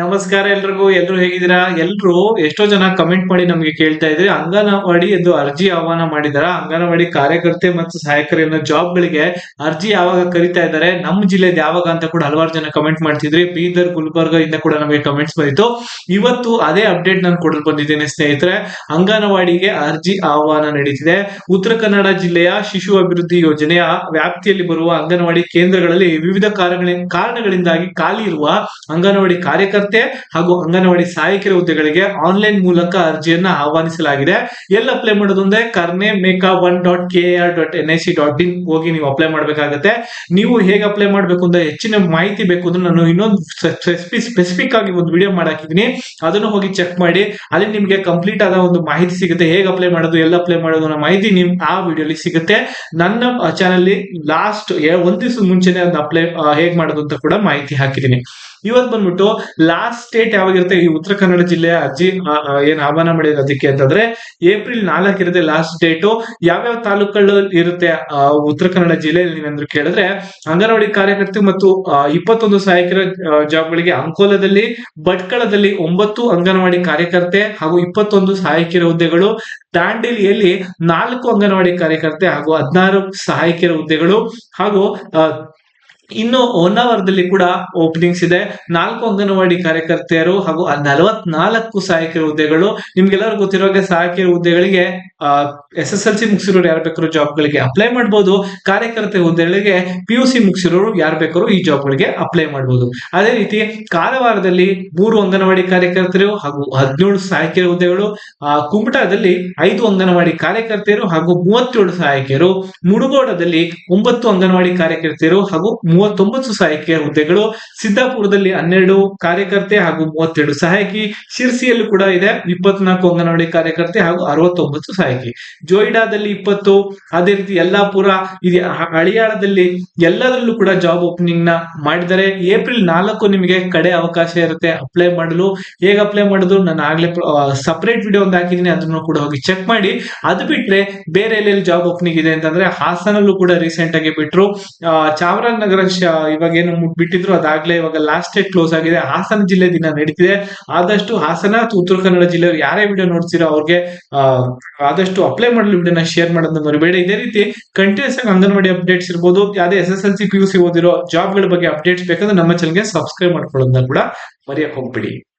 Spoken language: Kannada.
ನಮಸ್ಕಾರ ಎಲ್ರಿಗೂ, ಎಲ್ರು ಹೇಗಿದ್ದೀರಾ? ಎಲ್ರು ಎಷ್ಟೋ ಜನ ಕಮೆಂಟ್ ಮಾಡಿ ನಮ್ಗೆ ಕೇಳ್ತಾ ಇದ್ರಿ. ಅಂಗನವಾಡಿ ಎಂದು ಅರ್ಜಿ ಆಹ್ವಾನ ಮಾಡಿದಾರ. ಅಂಗನವಾಡಿ ಕಾರ್ಯಕರ್ತೆ ಮತ್ತು ಸಹಾಯಕರು ಅನ್ನೋ ಜಾಬ್ ಗಳಿಗೆ ಅರ್ಜಿ ಯಾವಾಗ ಕರಿತಾ ಇದ್ದಾರೆ, ನಮ್ಮ ಜಿಲ್ಲೆದ ಯಾವಾಗ ಅಂತ ಕೂಡ ಹಲವಾರು ಜನ ಕಮೆಂಟ್ ಮಾಡ್ತಿದ್ರಿ. ಬೀದರ್, ಗುಲ್ಬರ್ಗ ಇಂದ ಕೂಡ ನಮಗೆ ಕಮೆಂಟ್ಸ್ ಬಂದಿತ್ತು. ಇವತ್ತು ಅದೇ ಅಪ್ಡೇಟ್ ನಾನು ಕೊಡಲು ಬಂದಿದ್ದೇನೆ, ಸ್ನೇಹಿತರೆ. ಅಂಗನವಾಡಿಗೆ ಅರ್ಜಿ ಆಹ್ವಾನ ನಡೀತಿದೆ. ಉತ್ತರ ಕನ್ನಡ ಜಿಲ್ಲೆಯ ಶಿಶು ಅಭಿವೃದ್ಧಿ ಯೋಜನೆಯ ವ್ಯಾಪ್ತಿಯಲ್ಲಿ ಬರುವ ಅಂಗನವಾಡಿ ಕೇಂದ್ರಗಳಲ್ಲಿ ವಿವಿಧ ಕಾರಣಗಳ ಕಾರಣಗಳಿಂದಾಗಿ ಖಾಲಿ ಇರುವ ಅಂಗನವಾಡಿ ಕಾರ್ಯಕರ್ತೆ ಹಾಗೂ ಅಂಗನವಾಡಿ ಸಹಾಯಕರ ಹುದ್ದೆಗಳಿಗೆ ಆನ್ಲೈನ್ ಮೂಲಕ ಅರ್ಜಿಯನ್ನ ಆಹ್ವಾನಿಸಲಾಗಿದೆ. ಎಲ್ಲಿ ಅಪ್ಲೈ ಮಾಡೋದು ಅಂದ್ರೆ ಕರ್ನೆ ಮೇಕಾ one dot K R dot N I C dot ಹೋಗಿ ನೀವು ಅಪ್ಲೈ ಮಾಡಬೇಕಾಗತ್ತೆ. ನೀವು ಹೇಗೆ ಅಪ್ಲೈ ಮಾಡಬೇಕು ಅಂತ ಹೆಚ್ಚಿನ ಮಾಹಿತಿ ಬೇಕು ಅಂದ್ರೆ ನಾನು ಇನ್ನೊಂದು ಸ್ಪೆಸಿಫಿಕ್ ಆಗಿ ಒಂದು ವಿಡಿಯೋ ಮಾಡಾಕಿದ್ದೀನಿ. ಅದನ್ನು ಹೋಗಿ ಚೆಕ್ ಮಾಡಿ, ಅಲ್ಲಿ ನಿಮಗೆ ಕಂಪ್ಲೀಟ್ ಆದ ಒಂದು ಮಾಹಿತಿ ಸಿಗುತ್ತೆ. ಹೇಗೆ ಅಪ್ಲೈ ಮಾಡೋದು, ಎಲ್ಲ ಅಪ್ಲೈ ಮಾಡೋದು ಅನ್ನೋ ಮಾಹಿತಿ ನಿಮ್, ಆ ವಿಡಿಯೋಲಿ ಸಿಗುತ್ತೆ. ನನ್ನ ಚಾನಲ್ ಲಾಸ್ಟ್ ಒಂದ್ ದಿವಸ ಮುಂಚೆನೆ ಅಪ್ಲೈ ಹೇಗೆ ಮಾಡೋದು ಅಂತ ಕೂಡ ಮಾಹಿತಿ ಹಾಕಿದ್ದೀನಿ. ಇವತ್ತು ಬಂದ್ಬಿಟ್ಟು ಲಾಸ್ಟ್ ಡೇಟ್ ಯಾವಾಗಿರುತ್ತೆ? ಈ ಉತ್ತರ ಕನ್ನಡ ಜಿಲ್ಲೆಯ ಅರ್ಜಿ ಏನ್ ಆಹ್ವಾನ ಮಾಡಿರೋದಕ್ಕೆ ಅಂತಂದ್ರೆ ಏಪ್ರಿಲ್ ನಾಲ್ಕಿರುತ್ತೆ ಲಾಸ್ಟ್ ಡೇಟು ಯಾವ್ಯಾವ ತಾಲೂಕುಗಳು ಇರುತ್ತೆ ಉತ್ತರ ಕನ್ನಡ ಜಿಲ್ಲೆಯಲ್ಲಿ ನೀವೇಂದ್ರು ಕೇಳಿದ್ರೆ ಅಂಗನವಾಡಿ ಕಾರ್ಯಕರ್ತೆ ಮತ್ತು ಇಪ್ಪತ್ತೊಂದು ಸಹಾಯಕರ ಜಾಬ್ಗಳಿಗೆ ಅಂಕೋಲದಲ್ಲಿ, ಭಟ್ಕಳದಲ್ಲಿ ಒಂಬತ್ತು ಅಂಗನವಾಡಿ ಕಾರ್ಯಕರ್ತೆ ಹಾಗೂ ಇಪ್ಪತ್ತೊಂದು ಸಹಾಯಕಿಯರ ಹುದ್ದೆಗಳು, ದಾಂಡೇಲಿಯಲ್ಲಿ ನಾಲ್ಕು ಅಂಗನವಾಡಿ ಕಾರ್ಯಕರ್ತೆ ಹಾಗೂ ಹದಿನಾರು ಸಹಾಯಕಿಯರ ಹುದ್ದೆಗಳು ಹಾಗೂ ಇನ್ನು ಹೊನ್ನಾವರದಲ್ಲಿ ಕೂಡ ಓಪನಿಂಗ್ಸ್ ಇದೆ. ನಾಲ್ಕು ಅಂಗನವಾಡಿ ಕಾರ್ಯಕರ್ತೆಯರು ಹಾಗೂ ನಲವತ್ನಾಲ್ಕು ಸಹಾಯಕ ಹುದ್ದೆಗಳು. ನಿಮ್ಗೆಲ್ಲರೂ ಗೊತ್ತಿರೋ ಹಾಗೆ ಸಹಾಯಕ ಹುದ್ದೆಗಳಿಗೆ ಎಸ್ ಎಸ್ ಎಲ್ ಸಿ ಮುಗಿಸಿರೋರು ಯಾರು ಬೇಕಾದ್ರೂ ಜಾಬ್ಗಳಿಗೆ ಅಪ್ಲೈ ಮಾಡ್ಬೋದು. ಕಾರ್ಯಕರ್ತೆ ಹುದ್ದೆಗಳಿಗೆ ಪಿ ಯು ಸಿ ಮುಗಿಸಿರೋರು ಯಾರು ಬೇಕಾದ್ರು ಈ ಜಾಬ್ಗಳಿಗೆ ಅಪ್ಲೈ ಮಾಡ್ಬೋದು. ಅದೇ ರೀತಿ ಕಾರವಾರದಲ್ಲಿ ಮೂರು ಅಂಗನವಾಡಿ ಕಾರ್ಯಕರ್ತರು ಹಾಗೂ ಹದಿನೇಳು ಸಹಾಯಕಿಯರ ಹುದ್ದೆಗಳು ಕುಮಟಾದಲ್ಲಿ ಐದು ಅಂಗನವಾಡಿ ಕಾರ್ಯಕರ್ತೆಯರು ಹಾಗೂ ಮೂವತ್ತೇಳು ಸಹಾಯಕಿಯರು ಮುಡುಗೋಡದಲ್ಲಿ ಒಂಬತ್ತು ಅಂಗನವಾಡಿ ಕಾರ್ಯಕರ್ತೆಯರು ಹಾಗೂ ಮೂವತ್ತೊಂಬತ್ತು ಸಹಾಯಕಿಯ ಹುದ್ದೆಗಳು ಸಿದ್ದಾಪುರದಲ್ಲಿ ಹನ್ನೆರಡು ಕಾರ್ಯಕರ್ತೆ ಹಾಗೂ ಮೂವತ್ತೆರಡು ಸಹಾಯಕಿ, ಶಿರ್ಸಿಯಲ್ಲೂ ಕೂಡ ಇದೆ. ಇಪ್ಪತ್ನಾಲ್ಕು ಅಂಗನವಾಡಿ ಕಾರ್ಯಕರ್ತೆ ಹಾಗೂ ಅರವತ್ತೊಂಬತ್ತು ಸಹಾಯಕಿ. ಜೋಯಿಡಾದಲ್ಲಿ ಇಪ್ಪತ್ತು, ಅದೇ ರೀತಿ ಯಲ್ಲಾಪುರ ಇದೆ ಹಳಿಯಾಳದಲ್ಲಿ ಎಲ್ಲದರಲ್ಲೂ ಕೂಡ ಜಾಬ್ ಓಪನಿಂಗ್ನ ಮಾಡಿದರೆ ಏಪ್ರಿಲ್ ನಾಲ್ಕು ನಿಮಗೆ ಕಡೆ ಅವಕಾಶ ಇರುತ್ತೆ. ಅಪ್ಲೈ ಮಾಡಲು. ಹೇಗೆ ಅಪ್ಲೈ ಮಾಡೋದು? ನಾನು ಆಗ್ಲೇ ಸಪರೇಟ್ ವಿಡಿಯೋ ಒಂದು ಹಾಕಿದ್ದೀನಿ. ಅದನ್ನು ಕೂಡ ಹೋಗಿ ಚೆಕ್ ಮಾಡಿ. ಅದು ಬಿಟ್ರೆ ಬೇರೆ ಎಲ್ಲೆಲ್ಲಿ ಜಾಬ್ ಓಪನಿಂಗ್ ಇದೆ ಅಂತಂದ್ರೆ ಹಾಸನಲ್ಲೂ ಕೂಡ ರೀಸೆಂಟ್ ಆಗಿ ಬಿಟ್ರು. ಚಾಮರಾಜನಗರ ಶ- ಇವಾಗ ಏನು ಬಿಟ್ಟಿದ್ರು, ಅದಾಗ್ಲೇ ಇವಾಗ ಲಾಸ್ಟ್ ಡೇಟ್ ಕ್ಲೋಸ್ ಆಗಿದೆ. ಹಾಸನ ಜಿಲ್ಲೆ ದಿನ ನಡೀತಿದೆ. ಆದಷ್ಟು ಹಾಸನ, ಉತ್ತರ ಕನ್ನಡ ಜಿಲ್ಲೆಯವರು ಯಾರೇ ವಿಡಿಯೋ ನೋಡ್ತೀರೋ ಅವ್ರಿಗೆ ಆದಷ್ಟು ಅಪ್ಲೈ ಮಾಡಲು ವಿಡಿಯೋನ ಶೇರ್ ಮಾಡೋದನ್ನ ಮರಿಬೇಡಿ. ಇದೇ ರೀತಿ ಕಂಟಿನ್ಯೂಸ್ ಆಗಿ ಅಂಗನವಾಡಿ ಅಪ್ಡೇಟ್ಸ್ ಇರ್ಬೋದು. ಯಾವುದೇ S S L C P U C ಓದಿರೋ ಜಾಬ್ಗಳ ಬಗ್ಗೆ ಅಪ್ಡೇಟ್ಸ್ ಬೇಕಂದ್ರೆ ನಮ್ಮ ಚಾನಲ್ಗೆ ಸಬ್ಸ್ಕ್ರೈಬ್ ಮಾಡ್ಕೊಳ್ಳೋದನ್ನ ಕೂಡ ಮರೆಯಕ್ಕೆ ಹೋಗ್ಬಿಡಿ.